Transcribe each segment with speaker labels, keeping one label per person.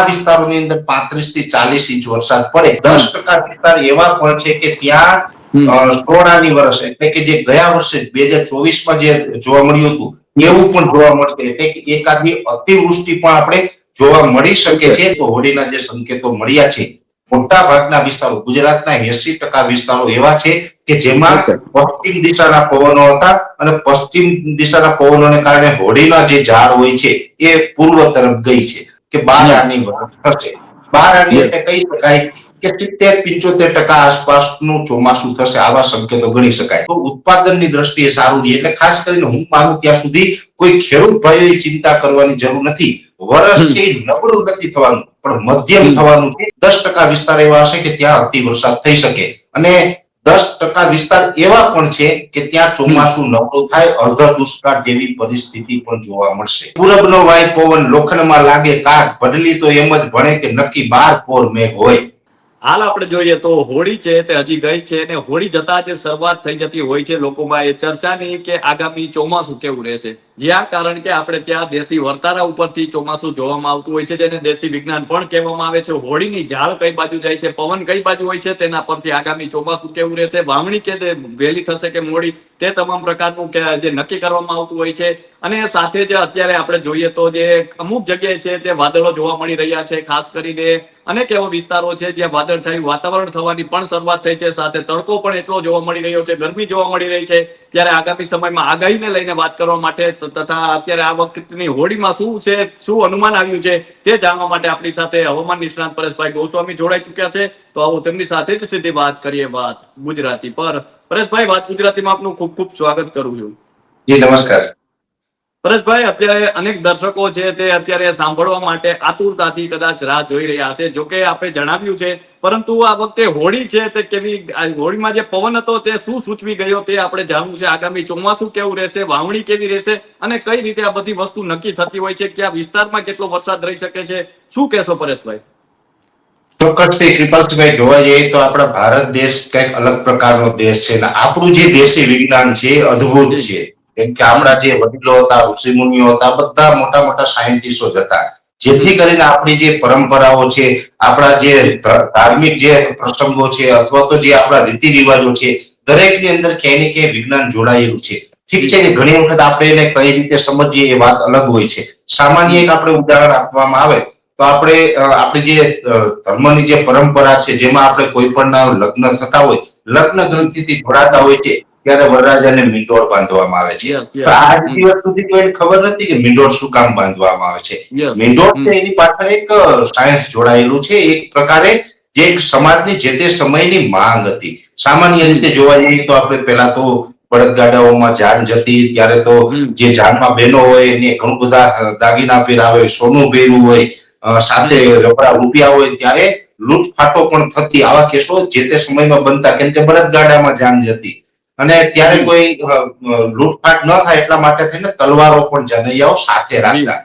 Speaker 1: આ વિસ્તારોની અંદર પાંત્રીસથી ચાલીસ ઇંચ વરસાદ પડે. દસ ટકા વિસ્તાર એવા પણ છે કે ત્યાં સોળાની વર્ષ એટલે કે જે ગયા વર્ષે બે હજાર ચોવીસમાં જે જોવા મળ્યું હતું એવું પણ જોવા મળશે. એટલે કે એકાદી અતિવૃષ્ટિ પણ આપણે જોવા મળી શકે છે. તો હોળીના જે સંકેતો મળ્યા છે. મોટા ભાગના વિસ્તારો ગુજરાતના એસી ટકા વિસ્તારો એવા છે કે જેમાં પશ્ચિમ દિશાના પવનો હતા અને પશ્ચિમ દિશાના પવનોને કારણે હોળીના જે ઝાડ હોય છે એ પૂર્વ તરફ ગઈ છે. કે બાર આની થશે. બાર આની એટલે કહી શકાય કે સિત્તેર પિંચોતેર ટકા આસપાસનું ચોમાસું થશે આવા સંકેતો ગણી શકાય. તો ઉત્પાદનની દ્રષ્ટિએ સારું રહે. એટલે ખાસ કરીને હું માનું ત્યાં સુધી કોઈ ખેડૂત ભાઈઓએ ચિંતા કરવાની જરૂર નથી. વર્ષથી નબળું નથી થવાનું પણ મધ્યમ થવાનું છે. દસ ટકા વિસ્તાર એવા હશે કે ત્યાં અતિ વરસાદ થઈ શકે. અને દસ ટકા વિસ્તાર એવા પણ છે કે ત્યાં ચોમાસું નબળું થાય, અર્ધ દુષ્કાળ જેવી પરિસ્થિતિ પણ જોવા મળશે. પૂરબનો વાય પવન લોખંડમાં લાગે કાક બદલી તો એમ જ ભણે કે નક્કી બાર પોર મેઘ હોય.
Speaker 2: હાલ આપણે જોઈએ તો હોળી છે તે હજી ગઈ છે અને હોળી જતા જે શરૂઆત થઈ જતી હોય છે. લોકોમાં એ ચર્ચાની કે આગામી ચોમાસું કેવું રહેશે? જ્યાં કારણ કે આપણે ત્યાં દેશી વર્તારા ઉપરથી ચોમાસું જોવામાં આવતું હોય છે, જેને દેશી વિજ્ઞાન પણ કહેવામાં આવે છે. હોળીની ઝાડ કઈ બાજુ જાય છે, પવન કઈ બાજુ હોય છે, તેના પરથી આગામી ચોમાસું કેવું રહેશે, વાવણી કે વહેલી થશે કે મોડી, તે તમામ પ્રકારનું કે જે નક્કી કરવામાં આવતું હોય છે. અને સાથે જે અત્યારે આપણે જોઈએ તો જે અમુક જગ્યાએ છે, તે વાદળો જોવા મળી રહ્યા છે, ખાસ કરીને અનેક એવા વિસ્તારો છે, જ્યાં વાદળછાયું વાતાવરણ થવાની પણ શરૂઆત થઈ છે. સાથે તડકો પણ એટલો જોવા મળી રહ્યો છે, ગરમી જોવા મળી રહી છે. ત્યારે આગામી સમયમાં આગાહીને લઈને વાત કરવા માટે તથા અત્યારે આ વખતની હોળીમાં શું છે, શું અનુમાન આવ્યું છે, તે જાણવા માટે આપણી સાથે હવામાન નિષ્ણાંત પરેશભાઈ ગોસ્વામી જોડાઈ ચુક્યા છે. તો આવો તેમની સાથે જ સીધી વાત કરીએ વાત ગુજરાતી પર. પરેશભાઈ, વાત ગુજરાતીમાં આપનું ખૂબ ખૂબ સ્વાગત કરું છું.
Speaker 1: જી, નમસ્કાર.
Speaker 2: પરેશભાઈ અત્યારે અનેક દર્શકો છે તે અત્યારે સાંભળવા માટે આતુરતાથી કદાચ રાહ જોઈ રહ્યા છે. જોકે આપે જણાવ્યું છે પરંતુ આ વખતે હોળી છે તે કેવી હોળીમાં જે પવન હતો તે શું સૂચવી ગયો તે આપણે જાણવું છે. આગામી ચોમાસું કેવું રહેશે વાવણી કેવી રહેશે અને કઈ રીતે આ બધી વસ્તુ નક્કી થતી હોય છે કયા વિસ્તારમાં કેટલો વરસાદ રહી શકે છે શું કહેશો પરેશભાઈ?
Speaker 1: ચોક્કસથી કૃપાલસિંહભાઈ જોવા જઈએ તો આપણા ભારત દેશ કંઈક અલગ પ્રકારનો દેશ છે અને આપણું જે દેશી વિજ્ઞાન છે અદ્ભુત છે. કેમ કે આપણા જે વડીલો હતા ઋષિ મુનિઓ હતા, બધા મોટા મોટા સાયન્ટિસ્ટો જ હતા. જેથી કરીને આપણી જે પરંપરાઓ છે, આપણા જે ધાર્મિક જે પ્રસંગો છે, અથવા તો જે આપણા રીતિ રિવાજો છે, દરેકની અંદર ક્યાંય ને ક્યાંય વિજ્ઞાન જોડાયેલું છે. ઠીક છે કે ઘણી વખત આપણે એને કઈ રીતે સમજીએ એ વાત અલગ હોય છે. સામાન્ય એક આપણે ઉદાહરણ આપવામાં આવે તો આપણે આપણી જે ધર્મની જે પરંપરા છે, જેમાં આપણે કોઈ પણ લગ્ન થતા હોય, લગ્ન ગ્રંથિથી જોડાતા હોય છે ત્યારે વરરાજાને મીંડોળ બાંધવામાં આવે છે. આજ દિવસ સુધી કોઈને ખબર નથી કે મીંડોળ શું કામ બાંધવામાં આવે છે. મીંડોળ એની પાછળ એક સાયન્સ જોડાયેલું છે. એક પ્રકારે જે એક સમાજની જે તે સમયની માંગ હતી. સામાન્ય રીતે જોવા જઈએ તો આપણે પહેલા તો બળદગાડાઓમાં જાન જતી ત્યારે તો જે જાનમાં બહેનો હોય એને ઘણું બધા દાગીના પહેરાવે સોનું પહેર્યું હોય સાથે રબડા રૂપિયા હોય ત્યારે લૂંટફાટો પણ થતી. આવા કેસો જે તે સમયમાં બનતા. કેમ કે બળદગાડામાં જાન જતી. અને ત્યારે કોઈ લૂંટફાટ ન થાય એટલા માટે થઈને તલવારો પણ જનૈયાઓ સાથે રાખતા.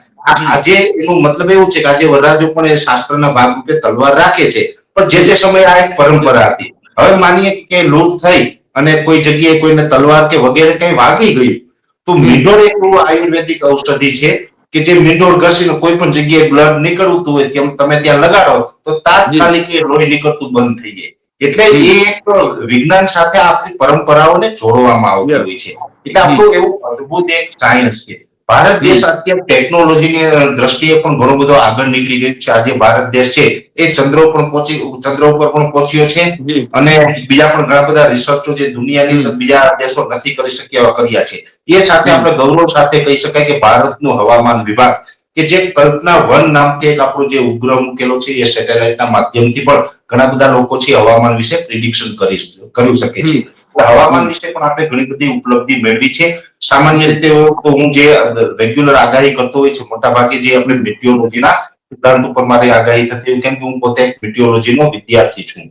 Speaker 1: આજે એનું મતલબ એવું છે કે આજે વરરાજો પણ એ શાસ્ત્રના ભાગરૂપે તલવાર રાખે છે. પણ જે તે સમયે આ એક પરંપરા હતી. હવે માનીએ કે લૂંટ થઈ અને કોઈ જગ્યાએ કોઈને તલવાર કે વગેરે કઈ વાગી ગયું તો મીંડોળ એક આયુર્વેદિક ઔષધિ છે કે જે મીંડોળ ઘસીને કોઈ પણ જગ્યાએ બ્લડ નીકળતું હોય તેમ તમે ત્યાં લગાડો તો તાત્કાલિક એ લોહી નીકળતું બંધ થઈ જાય. એટલે એ એક વિજ્ઞાન સાથે આપણી પરંપરાઓને જોડવામાં આવતી હોય છે. એટલે આપણું એવું અદભુત એક સાયન્સ છે. ભારત દેશ અત્યારે ટેકનોલોજીની દ્રષ્ટિએ પણ ઘણો બધો આગળ નીકળી ગયો છે. આજે ભારત દેશ છે એ ચંદ્ર ઉપર પહોંચી ચંદ્ર ઉપર પણ પહોંચ્યો છે. અને બીજા પણ ઘણા બધા રિસર્ચો જે દુનિયાની બીજા દેશો નથી કરી શક્યા કર્યા છે. એ સાથે આપણે ગૌરવ સાથે કહી શકાય કે ભારતનું હવામાન વિભાગ કે જે કલ્પના વન નામથી એક આપણો જે ઉપગ્રહ મૂકેલો છે એ સેટેલાઇટના માધ્યમથી પણ ઘણા બધા લોકો છે હવામાન વિશે પ્રિડિક્શન કરી કરી શકે છે. હવામાન વિશે પણ આપણે ઘણી બધી ઉપલબ્ધિ મેળવી છે. સામાન્ય રીતે હું જે રેગ્યુલર આગાહી કરતો હોય છે મોટા ભાગે જે આપણે મિટિયોલોજીના સિદ્ધાંત ઉપર મારી આગાહી થતી હોય કેમ કે હું પોતે meteorology નો વિદ્યાર્થી છું.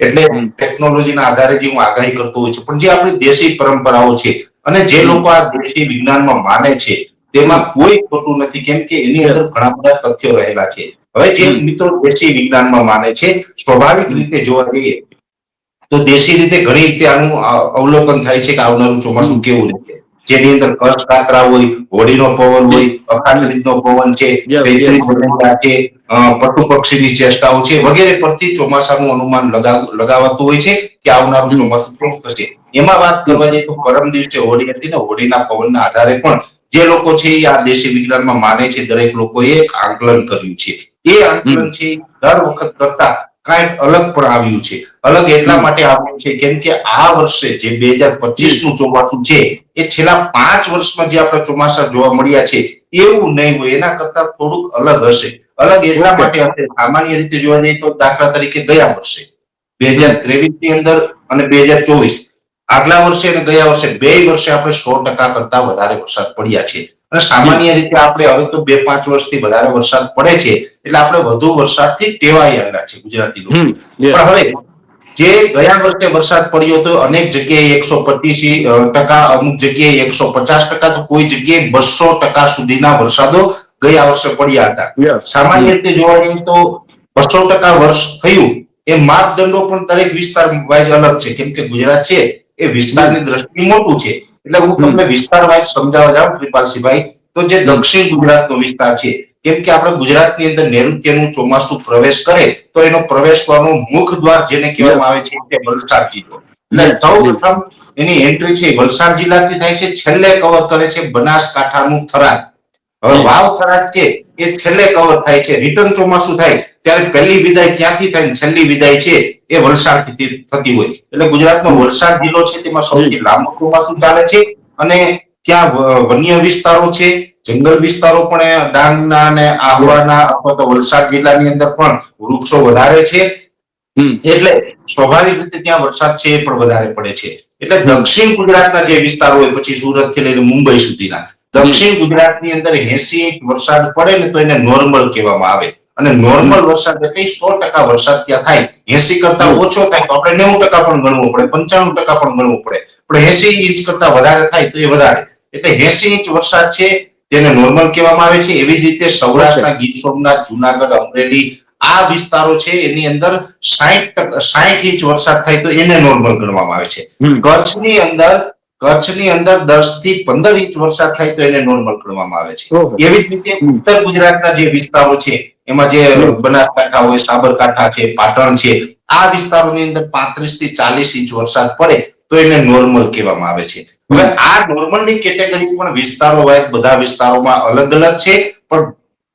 Speaker 1: એટલે ટેકનોલોજીના આધારે જે હું આગાહી કરતો હોઉં છું. પણ જે આપણી દેશી પરંપરાઓ છે અને જે લોકો આ દેશી વિજ્ઞાનમાં માને છે તેમાં કોઈ ખોટું નથી કેમ કે એની અંદર ઘણા બધા તથ્યો રહેલા છે. હવે જે. મિત્રો દેશી વિજ્ઞાનમાં માને છે સ્વાભાવિક રીતે જોવા જઈએ તો દેશી રીતે ઘણી રીતે આનું અવલોકન થાય છે કે આવનારું ચોમાસું કેવું રહેશે. જેની અંદર કચ્છ કાતરા હોય હોળીનો પવન હોય અખાત્રીજનો પવન છે અ, પક્ષીની ચેષ્ટાઓ છે વગેરે પરથી ચોમાસાનું અનુમાન લગાવ- લગાવાતું હોય છે કે આવનારું. ચોમાસું કેવું થશે. એમાં વાત કરવા જઈએ તો પરમ દિવસે હોળી હતી ને હોળીના પવનના આધારે પણ જે લોકો છે એ આ દેશી વિજ્ઞાનમાં માને છે દરેક લોકોએ એક આંકલન કર્યું છે. એ આંકલન છે દર વખત કરતા કાંઈક અલગ પણ આવ્યું છે. અલગ એટલા માટે આવ્યું છે કેમ કે આ વર્ષે જે બે હજાર પચીસનું ચોમાસું છે એ છેલ્લા પાંચ વર્ષમાં જે આપણે ચોમાસા જોવા મળ્યા છે એવું નહીં હોય. એના કરતા થોડુંક અલગ હશે. અલગ એટલા માટે હશે સામાન્ય રીતે જોવા જઈએ તો દાખલા તરીકે ગયા વર્ષે બે હજાર ત્રેવીસની અંદર અને બે હજાર ચોવીસ. આગલા વર્ષે અને ગયા વર્ષે બે વર્ષે આપણે સો ટકા કરતા વધારે વરસાદ પડ્યા છે. અને સામાન્ય રીતે આપણે હવે તો બે પાંચ વર્ષથી વધારે વરસાદ પડે છે એટલે આપણે વધુ વરસાદથી ટેવાયેલા છે ગુજરાતી લોકો. પણ હવે જે ગયા વર્ષે વરસાદ પડ્યો હતો અનેક જગ્યાએ એકસો પચીસ ટકા અમુક જગ્યાએ એકસો પચાસ ટકા તો કોઈ જગ્યાએ બસો ટકા સુધીના વરસાદો ગયા વર્ષે પડ્યા હતા. સામાન્ય રીતે જોવા જઈએ તો બસો ટકા વર્ષ થયું એ માપદંડો પણ દરેક વિસ્તાર વાઇઝ અલગ છે. કેમ કે ગુજરાત છે એ વિસ્તારની દ્રષ્ટિએ મોટું છે. એટલે હું તમને વિસ્તાર વાઇઝ સમજાવવા જાઉં કૃપાલસિંહભાઈ. તો જે દક્ષિણ ગુજરાતનો વિસ્તાર છે કેમ કે આપણે ગુજરાતની અંદર નૈઋત્યનું ચોમાસું પ્રવેશ કરે તો એનો પ્રવેશવાનો મુખ દ્વાર જેને કહેવામાં આવે છે તે વલસાડ જિલ્લો એટલે સૌ પ્રથમ એની એન્ટ્રી છે વલસાડ જિલ્લાથી થાય છે છેલ્લે કવર કરે છે બનાસકાંઠાનું થરાદ. હવે વાવ થરાદ છે એ છેલ્લે કવર થાય છે રિટર્ન ચોમાસું થાય ત્યારે પહેલી વિદાય ક્યાંથી થાય છેલ્લી વિદાય છે એ વલસાડથી થતી હોય. એટલે ગુજરાતનો વલસાડ જિલ્લો છે તેમાં સૌથી લાંબો ચોમાસું ચાલે છે અને ત્યાં વન્ય વિસ્તારો છે જંગલ વિસ્તારો પણ ડાંગના અને આહવાના અથવા તો વલસાડ જિલ્લાની અંદર પણ વૃક્ષો વધારે છે. એટલે સ્વાભાવિક રીતે ત્યાં વરસાદ છે એ પણ વધારે પડે છે. એટલે દક્ષિણ ગુજરાતના જે વિસ્તારો હોય પછી સુરતથી લઈને મુંબઈ સુધીના દક્ષિણ ગુજરાતની અંદર એસી ઇંચ વરસાદ પડે ને તો એને નોર્મલ કહેવામાં આવે. અને નોર્મલ વરસાદ એટલે સો ટકા વરસાદ ત્યાં થાય. એસી કરતા ઓછો થાય તો આપણે નેવું ટકા પણ ગણવું પડે પંચાણું ટકા પણ ગણવું પડે. પણ એસી ઇંચ કરતા વધારે થાય તો એ વધારે. એટલે એસી ઇંચ વરસાદ છે તેને નોર્મલ કહેવામાં આવે છે. એવી જ રીતે સૌરાષ્ટ્રના ગીર સોમનાથ જુનાગઢ અમરેલી આ વિસ્તારો છે એની અંદર સાહીઠ સાહીઠ ઇંચ વરસાદ થાય તો એને નોર્મલ ગણવામાં આવે છે. કચ્છની અંદર કચ્છની અંદર દસથી પંદર ઇંચ વરસાદ થાય તો એને નોર્મલ ગણવામાં આવે છે. એવી જ રીતે ઉત્તર ગુજરાતના જે વિસ્તારો છે એમાં જે બનાસકાંઠા હોય સાબરકાંઠા છે પાટણ છે આ વિસ્તારોની અંદર પાંત્રીસથી ચાલીસ ઇંચ વરસાદ પડે તો એને નોર્મલ કહેવામાં આવે છે. હવે આ નોર્મલની કેટેગરી પણ વિસ્તારો વાઇઝ બધા વિસ્તારોમાં અલગ અલગ છે પણ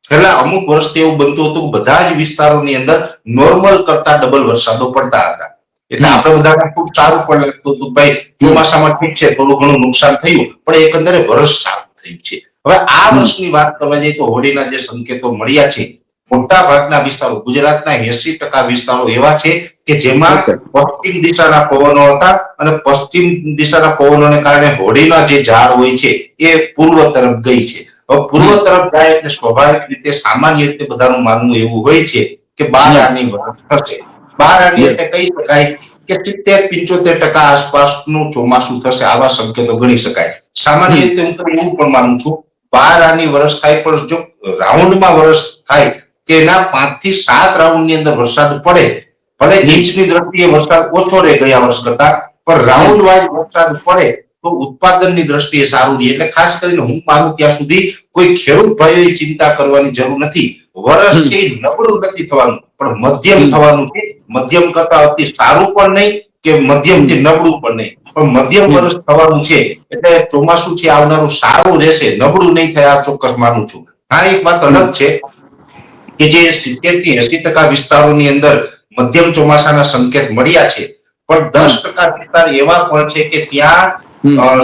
Speaker 1: છેલ્લા અમુક વર્ષથી એવું બનતું હતું કે બધા જ વિસ્તારોની અંદર નોર્મલ કરતા ડબલ વરસાદો પડતા હતા. એટલે આપણે બધાને ખૂબ સારું પણ લાગતું હતું ભાઈ ચોમાસામાં ઠીક છે થોડું ઘણું નુકસાન થયું પણ એકંદરે વર્ષ સારું થયું છે. હવે આ વર્ષની વાત કરવા જઈએ તો હોળીના જે સંકેતો મળ્યા છે મોટા ભાગના વિસ્તારો ગુજરાતના એસી ટકા વિસ્તારો એવા છે કે જેમાં પશ્ચિમ દિશાના પવનો હતા અને પશ્ચિમ દિશાના પવનોને કારણે હોળીના જે ઝાડ હોય છે એ પૂર્વ તરફ ગઈ છે. હવે પૂર્વ તરફ જાય એટલે સ્વાભાવિક રીતે સામાન્ય રીતે બધાનું માનવું એવું હોય છે કે બાર આની વાત થશે. આની એટલે કહી શકાય કે સિત્તેર પિંચોતેર ટકા આસપાસનું ચોમાસું થશે આવા સંકેતો ગણી શકાય. સામાન્ય રીતે હું તો એવું પણ માનું છું બાર આની થાય પણ જો રાઉન્ડમાં વરસ થાય કે એના પાંચથી સાત રાઉન્ડની અંદર વરસાદ પડે ભલે ઇંચની દ્રષ્ટિએ વરસાદ ઓછો રહે ગયા વર્ષ કરતા પણ રાઉન્ડ વાઇઝ વરસાદ પડે તો ઉત્પાદનની દ્રષ્ટિએ સારું રહે. એટલે ખાસ કરીને હું માનું ત્યાં સુધી કોઈ ખેડૂત ભાઈઓએ ચિંતા કરવાની જરૂર નથી. વર્ષથી નબળું નથી થવાનું પણ મધ્યમ થવાનું છે. મધ્યમ કરતા અતિ સારું પણ નહીં કે મધ્યમથી નબળું પણ નહીં. પણ મધ્યમ વર્ષ થવાનું છે એટલે ચોમાસું છે આવનારું સારું રહેશે. નબળું નહીં થાય આ ચોક્કસ માનું છું. હા એક વાત અલગ છે કે જે સિત્તેરથી એસી ટકા વિસ્તારોની અંદર મધ્યમ ચોમાસાના સંકેત મળ્યા છે. પણ દસ ટકા વિસ્તાર એવા પણ છે કે ત્યાં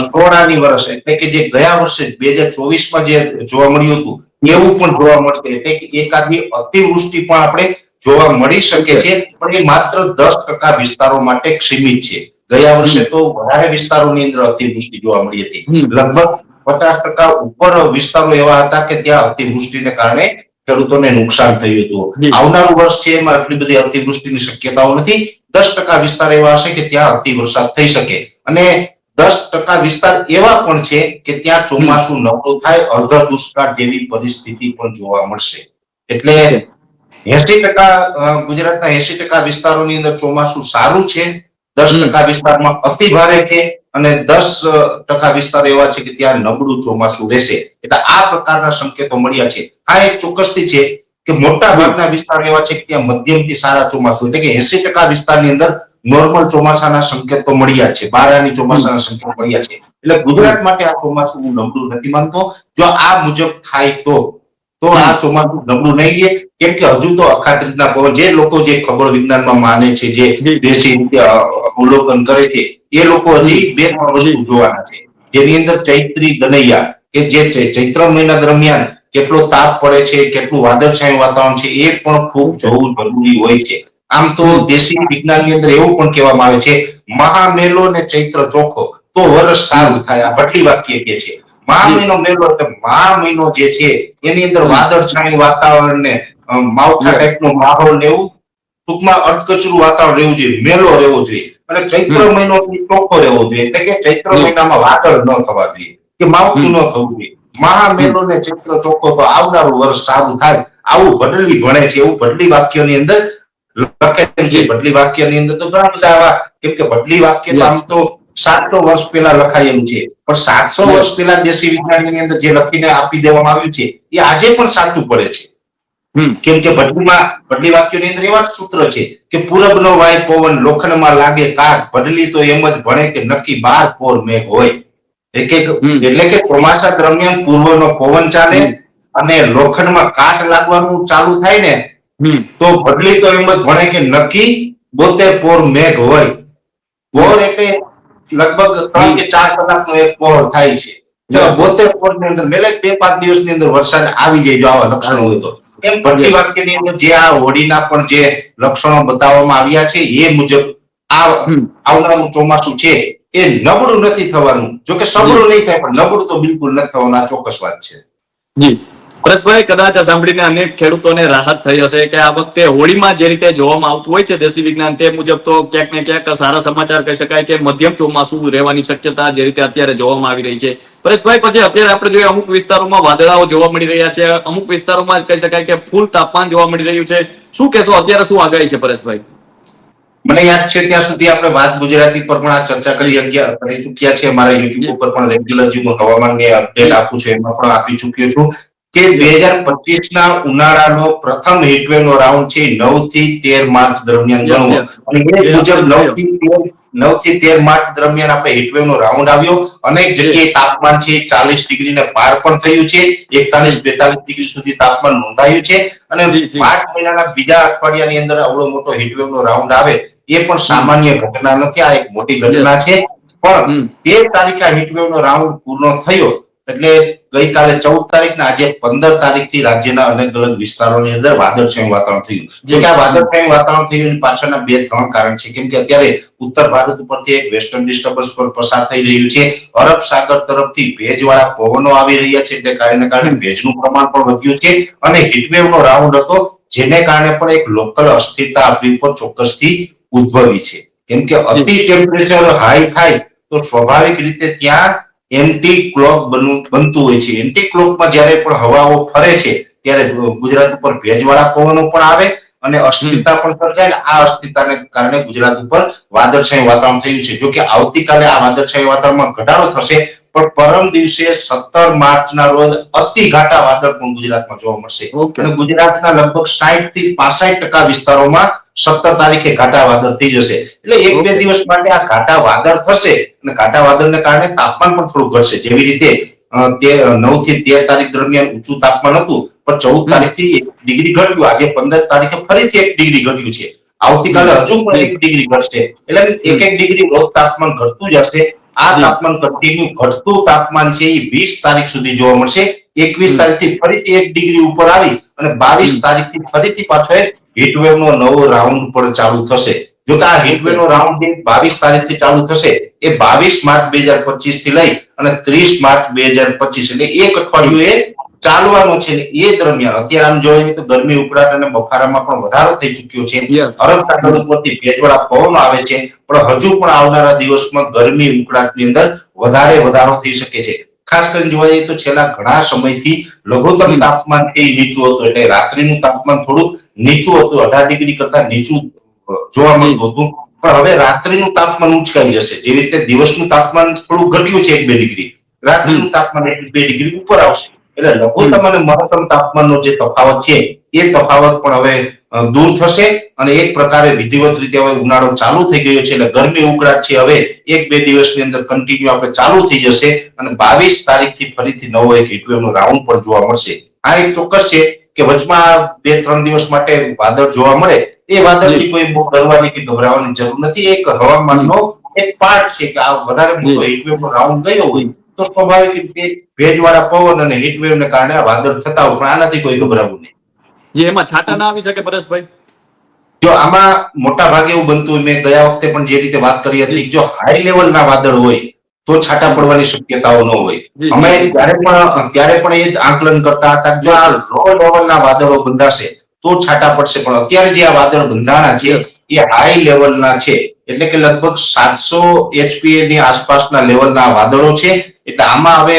Speaker 1: સોળાની વર્ષ એટલે કે જે ગયા વર્ષે બે હજાર ચોવીસમાં જે જોવા મળ્યું હતું એવું પણ જોવા મળશે. એટલે કે એકાદી અતિવૃષ્ટિ પણ આપણે જોવા મળી શકે છે. પણ એ માત્ર દસ ટકા વિસ્તારો માટે સીમિત છે. ગયા વર્ષે તો વધારે વિસ્તારોની અંદર અતિવૃષ્ટિ જોવા મળી હતી. લગભગ પચાસ ટકા ઉપર વિસ્તારો એવા હતા કે ત્યાં અતિવૃષ્ટિને કારણે ખેડૂતોને નુકસાન થયું હતું. આવનારું વર્ષ છે એમાં એટલી બધી અતિવૃષ્ટિની શક્યતાઓ નથી. દસ ટકા વિસ્તાર એવા હશે કે ત્યાં અતિ વરસાદ થઈ શકે. અને દસ ટકા વિસ્તાર એવા પણ છે કે ત્યાં ચોમાસું નબળું થાય અર્ધ દુષ્કાળ જેવી પરિસ્થિતિ પણ જોવા મળશે. એટલે એસી ટકા ગુજરાતના એસી ટકા વિસ્તારોની અંદર ચોમાસું સારું છે. દસ ટકા વિસ્તારમાં અતિ ભારે છે અને દસ ટકા વિસ્તાર એવા છે કે ત્યાં નબળું ચોમાસું રહેશે. એટલે આ પ્રકારના સંકેતો મળ્યા છે. આ એક ચોક્કસથી છે કે મોટા ભાગના વિસ્તાર એવા છે કે ત્યાં મધ્યમથી સારા ચોમાસું એટલે કે એસી ટકા વિસ્તારની અંદર નોર્મલ ચોમાસાના સંકેતો મળ્યા છે. બારાની ચોમાસાના સંકેતો મળ્યા છે. એટલે ગુજરાત માટે આ ચોમાસું હું નબળું નથી માનતો. જો આ મુજબ થાય તો તો આ ચોમાસું નબળું નહીં રહે કેમ કે હજુ તો અખાત્રીજના પવન જે લોકો જે ખગોળ વિજ્ઞાનમાં માને છે જે દેશી રીતે અવલોકન કરે છે એ લોકો હજી બે ત્રણ વસ્તુ જોવાના છે. જેની અંદર ચૈત્રી ગનૈયા કે જે ચૈત્ર મહિના દરમિયાન કેટલો તાપ પડે છે કેટલું વાદળછાયું વાતાવરણ છે એ પણ ખૂબ જોવું જરૂરી હોય છે. આમ તો દેશી વિજ્ઞાનની અંદર એવું પણ કહેવામાં આવે છે મહામેલો ને ચૈત્ર ચોખ્ખો તો વર્ષ સારું થાય. આ ભટલી વાક્ય કે છે. મહા મહિનો મેળો એટલે મહા મહિનો જે છે એની અંદર વાદળછાયું વાતાવરણ ને માવઠા. ટાઈપનો માહોલ એવું ટૂંકમાં અટકચરું વાતાવરણ રહેવું જોઈએ મેલો રહેવો જોઈએ. અને ચૈત્ર મહિનો ચોખ્ખો રહેવો જોઈએ એટલે કે ચૈત્ર મહિનામાં વાદળ ન થવા જોઈએ કે માવઠું ન થવું જોઈએ. મહામેલો ને ચૈત્ર ચોખ્ખો તો આવનારું વર્ષ સારું થાય. આવું ભડલી ભણે છે એવું ભડલી વાક્યોની અંદર લખેલું છે. ભડલી વાક્યની અંદર તો ઘણા બધા આવા કેમ કે ભડલી વાક્ય આમ તો સાતસો વર્ષ પહેલા લખાયેલું છે. પણ સાતસો વર્ષ પહેલા દેશી વિજ્ઞાનની અંદર જે લખીને આપી દેવામાં આવ્યું છે એ આજે પણ સાચું પડે છે. કેમ કે ભડલીમાં ભડલી વાક્યોની અંદર એવા સૂત્ર છે કે પૂરબનો વાય પવન લોખંડમાં લાગે કાક ભડલી તો એમ જ ભણે કે નક્કી બાર પોર મેઘ હોય. એક એક એટલે કે ચોમાસા દરમિયાન પૂર્વનો પવન ચાલે અને લોખંડમાં કાટ લાગવાનું ચાલુ થાય ને તો ભડલી તો એમ જ ભણે કે નક્કી બોતેર પોર મેઘ હોય. પોર એટલે લગભગ ત્રણ કે ચાર કલાકનો એક પોર થાય છે. બોતેર પોરની અંદર મેલે બે પાંચ દિવસની અંદર વરસાદ આવી જાય જો આવા લક્ષણો હોય તો. એમ ભડલી વાક્યની અંદર જે આ હોળીના પણ જે લક્ષણો બતાવવામાં આવ્યા છે એ મુજબ આ આવનારું ચોમાસું છે એ નબળું નથી થવાનું. જો કે સબળું નહીં થાય પણ નબળું તો બિલકુલ નથી થવાનું આ ચોક્કસ વાત છે.
Speaker 2: જી. પરેશભાઈ કદાચ આ સાંભળીને અનેક ખેડૂતોને રાહત થઈ હશે કે આ વખતે હોળીમાં જે રીતે જોવામાં આવતું હોય છે દેશી વિજ્ઞાન તે મુજબ તો ક્યાંક ને ક્યાંક સારા સમાચાર કહી શકાય કે મધ્યમ ચોમાસું રહેવાની શક્યતા જે રીતે અત્યારે જોવામાં આવી રહી છે. પરેશભાઈ, પછી અત્યારે આપણે જોઈએ અમુક વિસ્તારોમાં વાદળાઓ જોવા મળી રહ્યા છે. અમુક વિસ્તારોમાં કહી શકાય કે ફૂલ તાપમાન જોવા મળી રહ્યું છે. શું કહેશો? અત્યારે શું આગાહી છે પરેશભાઈ?
Speaker 1: મને યાદ છે ત્યાં સુધી આપણે વાત ગુજરાતી પર પણ આ ચર્ચા કરી કરી ચુક્યા છે. મારા યુટ્યુબ ઉપર પણ રેગ્યુલર જે હવામાનની અપડેટ આપું છું. એમાં પણ આપી ચુક્યો છું. કે બે હજાર પચીસ ના ઉનાળાનો પ્રથમ હીટવેવ નો રાઉન્ડ છે નવથી તેર માર્ચ દરમિયાન ગણવો. અને એ મુજબ નવથી તેર નવથી તેર માર્ચ દરમિયાન આપણે હીટવેવ નો રાઉન્ડ આવ્યો અનેક જગ્યાએ તાપમાન છે ચાલીસ ડિગ્રી ને પાર પણ થયું છે એકતાલીસ બેતાલીસ ડિગ્રી સુધી તાપમાન નોંધાયું છે. અને. માર્ચ મહિનાના બીજા અઠવાડિયાની અંદર આવડો મોટો હીટવેવ નો રાઉન્ડ આવે એ પણ સામાન્ય ઘટના નથી આ એક મોટી ઘટના છે. પણ
Speaker 2: તે
Speaker 1: તેર તારીખે હીટવેવ નો રાઉન્ડ પૂર્ણ થયો એટલે ગઈકાલે ચૌદ તારીખ ને આજે પંદર તારીખથી રાજ્યના અલગ અલગ વિસ્તારોની અંદર વાદળછાયું વાતાવરણ થયું. જે. કે આ વાદળછાયું વાતાવરણ થયું એની પાછળના બે ત્રણ કારણ છે. કેમ કે અત્યારે ઉત્તર ભારત ઉપરથી એક વેસ્ટર્ન ડિસ્ટર્બન્સ પર પસાર થઈ રહ્યું છે. અરબ સાગર તરફથી ભેજવાળા પવનો આવી રહ્યા છે એટલે કારણે કારણે ભેજનું પ્રમાણ પણ વધ્યું છે અને હીટવેવ નો રાઉન્ડ હતો જેને કારણે પણ એક લોકલ અસ્થિરતા આપણી પર ચોક્કસથી ઉદ્ભવી છે. કેમ કે અતિ ટેમ્પરેચર હાઈ થાય તો સ્વાભાવિક રીતે ત્યાં એન્ટી ક્લોક બનતું હોય છે. એન્ટી ક્લોકમાં જ્યારે પણ હવાઓ ફરે છે, ત્યારે ગુજરાત ઉપર ભેજવાળા પવનો પણ આવે અને અસ્થિરતા પણ સર્જાય આ અસ્થિરતાને કારણે ગુજરાત ઉપર વાદળછાયું વાતાવરણ થયું છે. જો કે આવતીકાલે આ વાદળછાયું વાતાવરણમાં ઘટાડો થશે પણ પરમ દિવસે સત્તર માર્ચના રોજ અતિ ઘાટા વાદળ પણ ગુજરાતમાં જોવા મળશે. અને ગુજરાતના લગભગ સાઠથી પાસઠ ટકા વિસ્તારોમાં સત્તર તારીખે ઘાટા વાદળ થઈ જશે. એટલે એક બે દિવસ માટે આ ઘાટા વાદળ થશે અને ઘાટા વાદળને કારણે તાપમાન પણ થોડું ઘટશે. જેવી રીતે નવથી તેર તારીખ દરમિયાન ઊંચું તાપમાન હતું પણ ચૌદ તારીખથી એક ડિગ્રી ઘટ્યું. આજે પંદર તારીખે ફરીથી એક ડિગ્રી ઘટ્યું છે. આવતીકાલે હજુ પણ એક ડિગ્રી ઘટશે. એટલે એક એક ડિગ્રી રોજ તાપમાન ઘટતું જશે. આ. તાપમાન કન્ટિન્યુ ઘટતું તાપમાન છે એ વીસ તારીખ સુધી જોવા મળશે એકવીસ. તારીખથી ફરીથી એક ડિગ્રી ઉપર આવી અને બાવીસ. તારીખથી ફરીથી પાછો એક હીટવેવ નો નવો રાઉન્ડ પણ ચાલુ થશે જો કે આ હીટવેવ નો રાઉન્ડ બાવીસ તારીખથી ચાલુ થશે એ બાવીસ માર્ચ બે હજાર પચીસથી લઈ અને ત્રીસ માર્ચ બે હજાર પચીસ એટલે એક અઠવાડિયું એ ચાલવાનું છે એ દરમિયાન અત્યારે આમ જોઈએ તો ગરમી ઉકળાટ અને બફારામાં પણ વધારો થઈ ચુક્યો છે. અરબ સાગર ઉપરથી ભેજવાળા પવનો આવે છે પણ હજુ પણ આવનારા દિવસમાં ગરમી ઉકળાટની અંદર વધારે વધારો થઈ શકે છે. ખાસ કરીને જોવા જઈએ તો છેલ્લા ઘણા સમયથી લઘુત્તમ તાપમાન એ નીચું હતું એટલે રાત્રિનું તાપમાન થોડુંક નીચું હતું અઢાર ડિગ્રી કરતા નીચું જોવા મળતું હતું. પણ હવે રાત્રિનું તાપમાન ઉંચકાઈ જશે. જેવી રીતે દિવસનું તાપમાન થોડું ઘટ્યું છે એક બે ડિગ્રી. રાત્રિનું તાપમાન એક બે ડિગ્રી ઉપર આવશે. એટલે લઘુત્તમ અને મહત્તમ તાપમાનનો જે તફાવત છે એ તફાવત પણ હવે દૂર થશે અને એક પ્રકારે વિધિવત રીતે હવે ઉનાળો ચાલુ થઈ ગયો છે એટલે ગરમી ઉકળાટ છે હવે એક બે દિવસની અંદર કન્ટિન્યુ આપણે ચાલુ થઈ જશે અને બાવીસ તારીખથી ફરીથી નવો એક હીટવેવનો રાઉન્ડ પણ જોવા મળશે. આ એક ચોક્કસ છે કે વચમાં બે ત્રણ દિવસ માટે વાદળ જોવા મળે એ વાદળથી કોઈ ડરવાની કે ગભરાવાની જરૂર નથી. એક હવામાનનો એક પાર્ટ છે કે આ વધારે મોટો. હીટવેવનો રાઉન્ડ ગયો હોય તો સ્વાભાવિક રીતે ભેજવાળા પવન અને હીટવેવને કારણે વાદળ થતા પણ આનાથી કોઈ ગભરાવું નહીં.
Speaker 2: જે એમાં છાંટા ના આવી શકે પરેશભાઈ?
Speaker 1: જો આમાં મોટા ભાગે એવું બનતું મેં ગયા વખતે પણ જે રીતે વાત કરી હતી જો હાઈ લેવલના વાદળ હોય તો છાટા પડવાની શક્યતાઓ ન હોય. અમે ત્યારે પણ ત્યારે પણ એ જ આંકલન કરતા હતા જો આ લો લેવલના વાદળો બંધાશે તો છાટા પડશે. પણ અત્યારે જે આ વાદળ બંધાણા છે એ હાઈ લેવલના છે. એટલે કે લગભગ સાતસો એચપીએ ની આસપાસના લેવલના વાદળો છે. એટલે આમાં હવે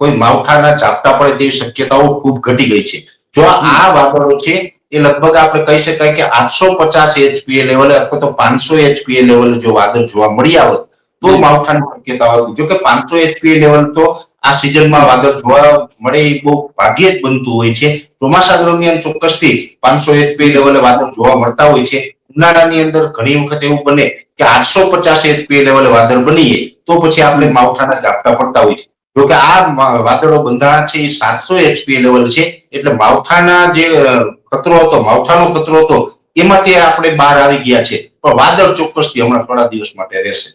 Speaker 1: કોઈ માવઠાના ઝાપટા પડે તેવી શક્યતાઓ ખૂબ ઘટી ગઈ છે. જો આ વાદળો છે એ લગભગ આપણે કહી શકાય કે આઠસો પચાસ એચપીએ લેવલે અથવા તો પાંચસો એચપીએ લેવલે જો વાદળ જોવા મળી આવત તો માવઠાની શક્યતા હતી જો કે પાંચસો એચપીએ લેવલ તો આ સિઝનમાં વાદળ જોવા મળે એ બહુ ભાગ્યે જ બનતું હોય છે. ચોમાસા દરમિયાન ચોક્કસથી પાંચસો એચપી લેવલે વાદળ જોવા મળતા હોય છે. ઉનાળાની અંદર ઘણી વખત એવું બને કે આઠસો પચાસ એચપી લેવલે વાદળ બનીએ, તો પછી આપણે માવઠાના ઝાપટા પડતા હોય છે. જો કે આ વાદળો બંધાણા છે એ સાતસો એચપી લેવલ છે, એટલે માવઠાના જે ખતરો હતો, માવઠાનો ખતરો હતો, એમાંથી આપણે બહાર આવી ગયા છે. પણ વાદળ ચોક્કસથી હમણાં થોડા દિવસ માટે રહેશે.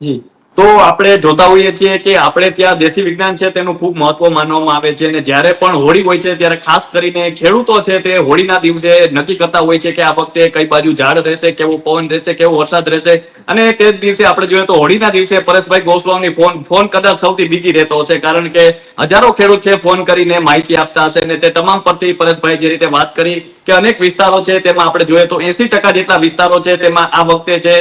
Speaker 2: જી. તો આપણે જોતા હોઈએ છીએ કે આપણે ત્યાં દેશી વિજ્ઞાન છે તેનું ખૂબ મહત્વ માનવામાં આવે છે અને જ્યારે પણ હોળી હોય છે, ત્યારે ખાસ કરીને ખેડૂતો છે તે હોળીના દિવસે નક્કી કરતા હોય છે કે આ વખતે કઈ બાજુ ઝાડ રહેશે, કેવો પવન રહેશે, કેવો વરસાદ રહેશે. અને તે દિવસે આપણે જોઈએ તો હોળીના દિવસે પરેશભાઈ ગોસ્વામી ફોન ફોન કદાચ સૌથી બીજી રહેતો હશે, કારણ કે હજારો ખેડૂત છે ફોન કરીને માહિતી આપતા હશે અને તે તમામ પરથી પરેશભાઈ જે રીતે વાત કરી કે અનેક વિસ્તારો છે, તેમાં આપણે જોઈએ તો એસી ટકા જેટલા વિસ્તારો છે, તેમાં આ વખતે છે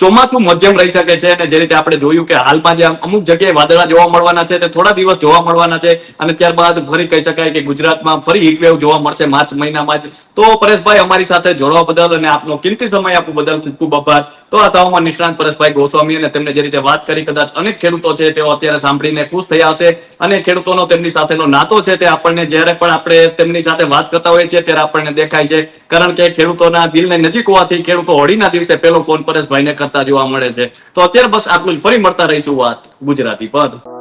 Speaker 2: ચોમાસું મધ્યમ રહી શકે છે અને જે રીતે આપણે જોયું કે હાલમાં જે અમુક જગ્યાએ વાદળા જોવા મળવાના છે, તે થોડા દિવસ જોવા મળવાના છે અને ત્યારબાદ ફરી કહી શકાય કે ગુજરાતમાં ફરી હીટવેવ જોવા મળશે માર્ચ મહિનામાં જ. તો પરેશભાઈ અમારી સાથે જોડવા બદલ અને આપનો કિંમતી સમય આપવા બદલ ખૂબ ખૂબ આભાર. તો આ હવામાન નિષ્ણાંત પરેશભાઈ ગોસ્વામી અને તેમને જે રીતે વાત કરી, કદાચ અનેક ખેડૂતો છે, તેઓ અત્યારે સાંભળીને ખુશ થયા હશે. અને ખેડૂતોનો તેમની સાથેનો નાતો છે, તે આપણને જ્યારે પણ આપણે તેમની સાથે વાત કરતા હોઈએ છીએ, ત્યારે આપણને દેખાય છે. કારણ કે ખેડૂતોના દિલને નજીક હોવાથી ખેડૂતો હોળીના દિવસે પેલો ફોન પરેશભાઈને કરતા જોવા મળે છે. તો અત્યારે બસ આટલું જ. ફરી મળતા રહીશું વાત ગુજરાતી પર.